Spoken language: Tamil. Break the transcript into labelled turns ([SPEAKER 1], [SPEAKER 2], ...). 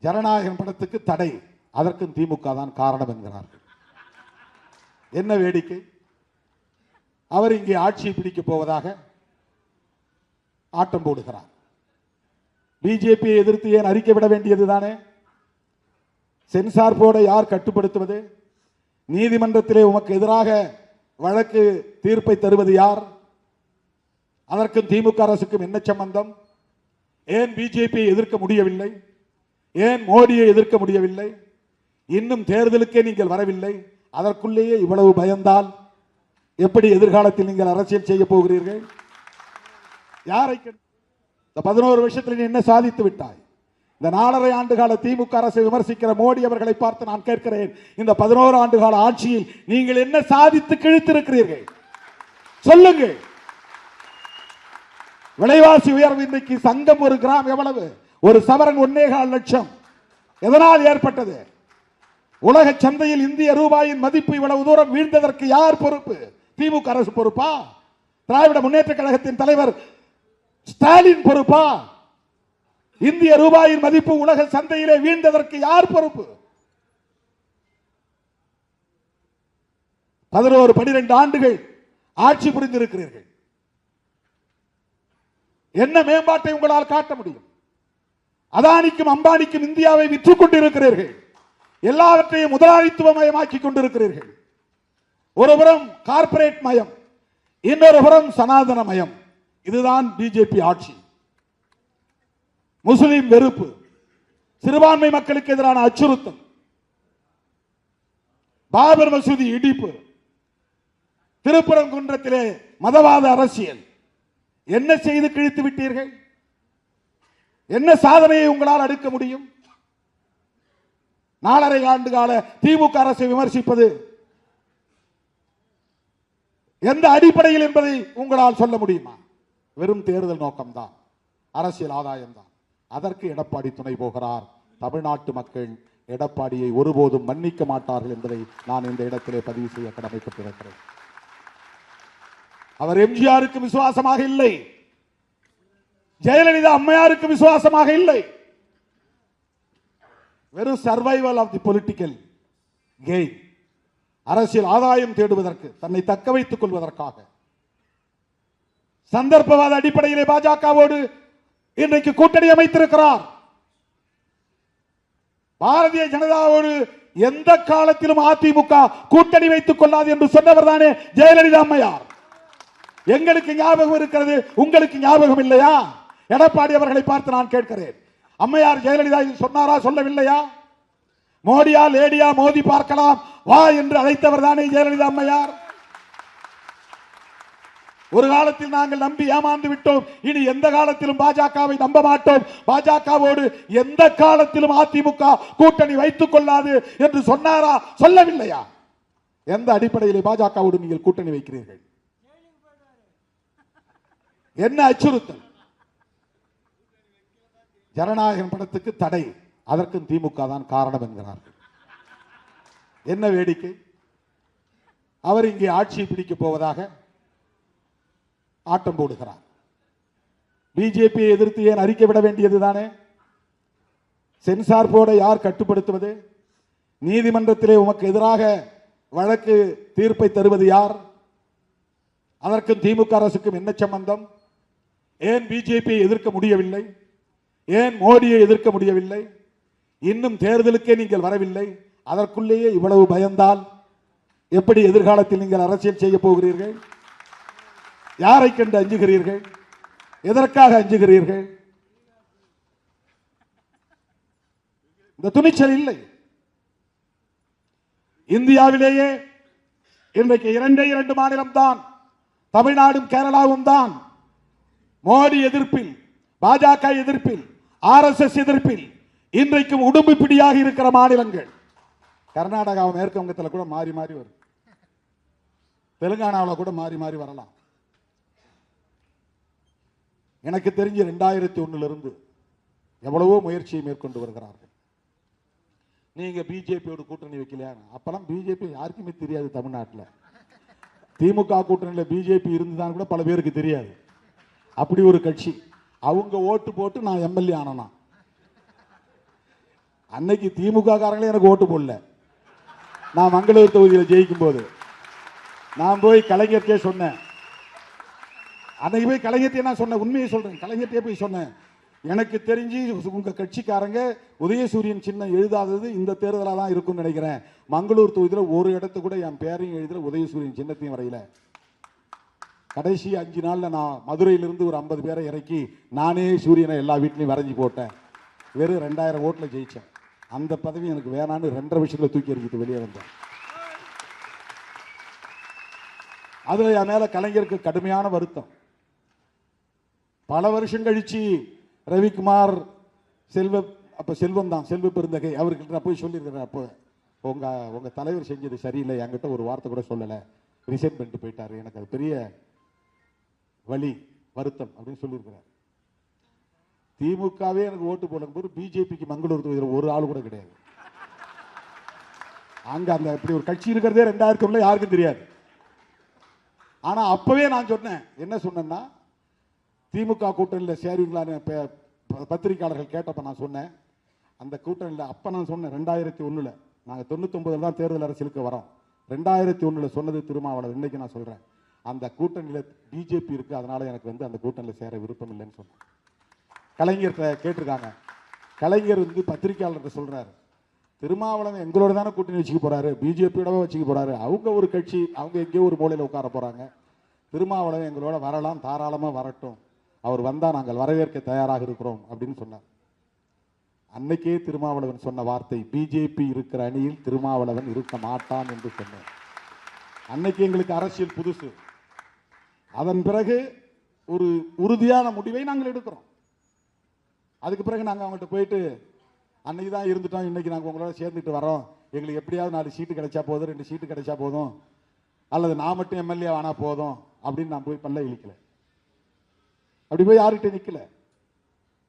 [SPEAKER 1] ஜனநாயகம் படத்துக்கு தடை. அதற்கும் திமுக தான் காரணம் என்கிறார்கள். என்ன வேடிக்கை? அவர் இங்கே ஆட்சியை பிடிக்கப் போவதாக ஆட்டம் போடுகிறார். பிஜேபியை எதிர்த்து ஏன் அறிக்கை விட வேண்டியது தானே? சென்சார் போர்டை யார் கட்டுப்படுத்துவது? நீதிமன்றத்திலே உமக்கு எதிராக வழக்கு தீர்ப்பை தருவது யார்? அதற்கும் திமுக அரசுக்கும் என்ன சம்பந்தம்? ஏன் பிஜேபியை எதிர்க்க முடியவில்லை? ஏன் மோடியை எதிர்க்க முடியவில்லை? இன்னும் தேர்தலுக்கே நீங்கள் வரவில்லை. அதற்குள்ளேயே இவ்வளவு பயந்தால் எப்படி எதிர்காலத்தில் நீங்கள் அரசியல் செய்ய போகிறீர்கள்? யாரை இந்த பதினோரு வருஷத்தில் நீ என்ன சாதித்து விட்டாய்? இந்த நாலரை ஆண்டுகால திமுக அரசை விமர்சிக்கிற மோடி அவர்களை பார்த்து நான் கேட்கிறேன் இந்த பதினோரு ஆண்டு கால ஆட்சியில் நீங்கள் என்ன சாதித்து கிழித்திருக்கிறீர்கள்? சொல்லுங்கள். விலைவாசி உயர்வு இன்றைக்கு சங்கம் ஒரு கிராம் எவ்வளவு? ஒரு சவரன் ஒன்னே கால் லட்சம். எதனால் ஏற்பட்டது? உலக சந்தையில் இந்திய ரூபாயின் மதிப்பு இவ்வளவு தூரம் வீழ்ந்ததற்கு யார் பொறுப்பு? திமுக அரசு பொறுப்பா? திராவிட முன்னேற்ற கழகத்தின் தலைவர் ஸ்டாலின் பொறுப்பா? இந்திய ரூபாயின் மதிப்பு உலக சந்தையிலே வீழ்ந்ததற்கு யார் பொறுப்பு? பதினோரு பனிரெண்டு ஆண்டுகள் ஆட்சி புரிந்திருக்கிறீர்கள். என்ன மேம்பாட்டை உங்களால் காட்ட முடியும்? அதானிக்கும் அம்பானிக்கும் இந்தியாவை விற்றுக் கொண்டிருக்கிறீர்கள். எல்லாவற்றையும் முதலாளித்துவமயமாக்கி கொண்டிருக்கிறீர்கள். ஒருபுறம் கார்ப்பரேட் மயம் இன்னொரு புறம் சனாதன மயம். இதுதான் பிஜேபி ஆட்சி. முஸ்லிம் வெறுப்பு சிறுபான்மை மக்களுக்கு எதிரான அச்சுறுத்தல் பாபர் மசூதி இடிப்பு திருப்புறங்குன்றத்திலே மதவாத அரசியல். என்ன செய்து கிழித்து விட்டீர்கள்? என்ன சாதனையை உங்களால் அடுக்க முடியும்? நாலரை ஆண்டு கால திமுக அரசை விமர்சிப்பது எந்த அடிப்படையில் என்பதை உங்களால் சொல்ல முடியுமா? வெறும் தேர்தல் நோக்கம்தான். அரசியல் ஆதாயம்தான். அதற்கு எடப்பாடி துணை போகிறார். தமிழ்நாட்டு மக்கள் எடப்பாடியை ஒருபோதும் மன்னிக்க மாட்டார்கள் என்பதை நான் இந்த இடத்திலே பதிவு செய்ய கடமைப்பட்டிருக்கிறேன். அவர் எம்ஜிஆருக்கு விசுவாசமாக இல்லை. ஜெயலலிதா அம்மையாருக்கு விசுவாசமாக இல்லை. வெறும் survival of the political gain அரசியல் ஆதாயம் தேடுவதற்கு தன்னை தக்க வைத்துக் கொள்வதற்காக. சந்தர்ப்பவாத அடிப்படையிலே பாஜகவோடு இன்றைக்கு கூட்டணி அமைத்திருக்கிறார். பாரதிய ஜனதாவோடு எந்த காலத்திலும் அதிமுக கூட்டணி வைத்துக் கொள்ளாது என்று சொன்னவர் தானே ஜெயலலிதா அம்மையார். எங்களுக்கு ஞாபகம் இருக்கிறது உங்களுக்கு ஞாபகம் இல்லையா? எடப்பாடி அவர்களை பார்த்து நான் கேட்கிறேன். அம்மையார் ஜெயலலிதா இது சொன்னாரா சொல்லவில்லையா? மோடியா லேடியா மோதி பார்க்கலாம். வா என்று அழைத்தவர் தானே ஜெயலலிதா அம்மையார். ஒரு காலத்தில் நாங்கள் நம்பி ஏமாந்து விட்டோம். இனி எந்த காலத்திலும் பாஜகவை நம்ப மாட்டோம். பாஜகவோடு எந்த காலத்திலும் அதிமுக கூட்டணி வைத்துக் கொள்ளாது என்று சொன்னாரா சொல்லவில்லையா? எந்த அடிப்படையிலே பாஜகவோடு நீங்கள் கூட்டணி வைக்கிறீர்கள்? என்ன அச்சுறுத்தல்? ஜனநாயகம் படத்துக்கு தடை. அதற்கும் திமுக தான் காரணம் என்கிறார்கள். என்ன வேடிக்கை? அவர் இங்கே ஆட்சியை பிடிக்கப் போவதாக ஆட்டம் போடுகிறார். பிஜேபியை எதிர்த்து ஏன் அறிக்கை விட வேண்டியது தானே? சென்சார் போர்டை யார் கட்டுப்படுத்துவது? நீதிமன்றத்திலே உமக்கு எதிராக வழக்கு தீர்ப்பை தருவது யார்? அதற்கும் திமுக அரசுக்கும் என்ன சம்பந்தம்? ஏன் பிஜேபியை எதிர்க்க முடியவில்லை? ஏன் மோடியை எதிர்க்க முடியவில்லை? இன்னும் தேர்தலுக்கே நீங்கள் வரவில்லை. அதற்குள்ளேயே இவ்வளவு பயந்தால் எப்படி எதிர்காலத்தில் நீங்கள் அரசியல் செய்ய போகிறீர்கள்? யாரை கண்டு அஞ்சுகிறீர்கள்? எதற்காக அஞ்சுகிறீர்கள்? இந்த துணிச்சல் இல்லை. இந்தியாவிலேயே இன்றைக்கு இரண்டே இரண்டு மாநிலம் தான் தமிழ்நாடும் கேரளாவும் தான் மோடி எதிர்ப்பில் பாஜக எதிர்ப்பில் ஆர்எஸ்எஸ் எதிர்ப்பில் இன்றைக்கும் உடும்பு பிடியாக இருக்கிற மாநிலங்கள். கர்நாடகா மேற்கு வங்கத்தில் கூட மாறி மாறி வரும். தெலுங்கானாவில் கூட மாறி மாறி வரலாம். எனக்கு தெரிஞ்சு ரெண்டாயிரத்தி ஒன்னுல எவ்வளவோ முயற்சியை மேற்கொண்டு வருகிறார்கள். நீங்கள் பிஜேபியோட கூட்டணி வைக்கலையா? அப்பெல்லாம் பிஜேபி யாருக்குமே தெரியாது தமிழ்நாட்டில். திமுக கூட்டணியில் பிஜேபி இருந்துதான் கூட பல பேருக்கு தெரியாது. அப்படி ஒரு கட்சி. அவங்க ஓட்டு போட்டு நான் எம்எல்ஏ ஆனனா? அன்னைக்கு திமுக காரங்களே எனக்கு ஓட்டு போடல. நான் மங்களூர் தொகுதியில் ஜெயிக்கும் போது நான் போய் கலைஞர்கிட்டே சொன்னேன். அன்னைக்கு போய் கலைஞர்கிட்டே நான் சொன்னேன் உண்மையை சொல்றேன். கலைஞர்கிட்டே போய் சொன்னேன். எனக்கு தெரிஞ்சு உங்க கட்சிக்காரங்க உதயசூரியன் சின்னம் எழுதாதது இந்த தேர்தலாக தான் இருக்கும்னு நினைக்கிறேன். மங்களூர் தொகுதியில் ஒரு இடத்து கூட என் பேரையும் எழுதல உதயசூரியன் சின்னத்தையும் வரையில. கடைசி அஞ்சு நாளில் நான் மதுரையிலிருந்து ஒரு ஐம்பது பேரை இறக்கி நானே சூரியனை எல்லா வீட்லையும் வரைஞ்சி போட்டேன். வெறும் ரெண்டாயிரம் ஓட்டில் ஜெயித்தேன் அந்த பதவி எனக்கு வேணான்னு ரெண்டரை விஷயத்தில் தூக்கி எறிஞ்சிட்டு வெளியே வந்தேன். அதில் என் மேலே கலைஞருக்கு கடுமையான வருத்தம். பல வருஷம் கழிச்சு ரவிக்குமார் செல்வ அப்போ செல்வம் தான் செல்வ பெருந்தகை அவர்கிட்ட நான் போய் சொல்லியிருக்கிறேன். அப்போ உங்கள் உங்கள் தலைவர் செஞ்சது சரியில்லை என்கிட்ட ஒரு வார்த்தை கூட சொல்லலை. ரிசைன் பண்ணிட்டு போயிட்டார். எனக்கு அது பெரிய வலி வருத்தம் அப்படின்னு சொல்லியிருக்கிறார். திமுகவே எனக்கு ஓட்டு போடும் போது பிஜேபிக்கு மங்களூர் தொகுதியில் ஒரு ஆள் கூட கிடையாது. அங்க அந்த இப்படி ஒரு கட்சி இருக்கிறதே ரெண்டாயிரத்தி யாருக்கும் தெரியாது. ஆனா அப்பவே நான் சொன்னேன் என்ன சொன்னேன்னா திமுக கூட்டணியில் சேருவீங்களான்னு பத்திரிகையாளர்கள் பத்திரிக்கையாளர்கள் கேட்டப்ப நான் சொன்னேன். அந்த கூட்டணியில் அப்ப நான் சொன்னேன் ரெண்டாயிரத்தி ஒண்ணுல. நாங்கள் தொண்ணூத்தொன்பதுல தான் தேர்தல் அரசியலுக்கு வரோம். ரெண்டாயிரத்தி ஒண்ணுல சொன்னது திருமாவளவன் இன்னைக்கு நான் சொல்றேன். அந்த கூட்டணியில் பிஜேபி இருக்கு அதனால எனக்கு வந்து அந்த கூட்டணியில் சேர விருப்பம் இல்லைன்னு சொன்னேன் கலைஞர்கிட்ட கேட்டிருக்காங்க. கலைஞர் வந்து பத்திரிக்கையாளர்கிட்ட சொல்றாரு. திருமாவளவன் எங்களோட தானே கூட்டணி வச்சுக்க போறாரு பிஜேபியோடவே வச்சுக்க போறாரு. அவங்க ஒரு கட்சி அவங்க எங்கேயோ ஒரு மூலையில் உட்கார போறாங்க. திருமாவளவன் எங்களோட வரலாம் தாராளமாக வரட்டும். அவர் வந்தால் நாங்கள் வரவேற்க தயாராக இருக்கிறோம் அப்படின்னு சொன்னார். அன்னைக்கே திருமாவளவன் சொன்ன வார்த்தை பிஜேபி இருக்கிற அணியில் திருமாவளவன் இருக்க மாட்டான் என்று சொன்னார். அன்னைக்கு எங்களுக்கு அரசியல் புதுசு. அதன் பிறகு ஒரு உறுதியான முடிவை நாங்கள் எடுக்கிறோம். அதுக்கு பிறகு நாங்கள் அவங்கள்ட்ட போயிட்டு அன்னைக்கு தான் இருந்துட்டோம் இன்னைக்கு நாங்கள் உங்களோட சேர்ந்துட்டு வரோம். எங்களுக்கு எப்படியாவது நாலு சீட்டு கிடைச்சா போதும் ரெண்டு சீட்டு கிடைச்சா போதும். அல்லது நான் மட்டும் எம்எல்ஏ ஆனா போதும் அப்படின்னு நான் போய் பல்ல இழிக்கல. அப்படி போய் யார்கிட்ட நிற்கலை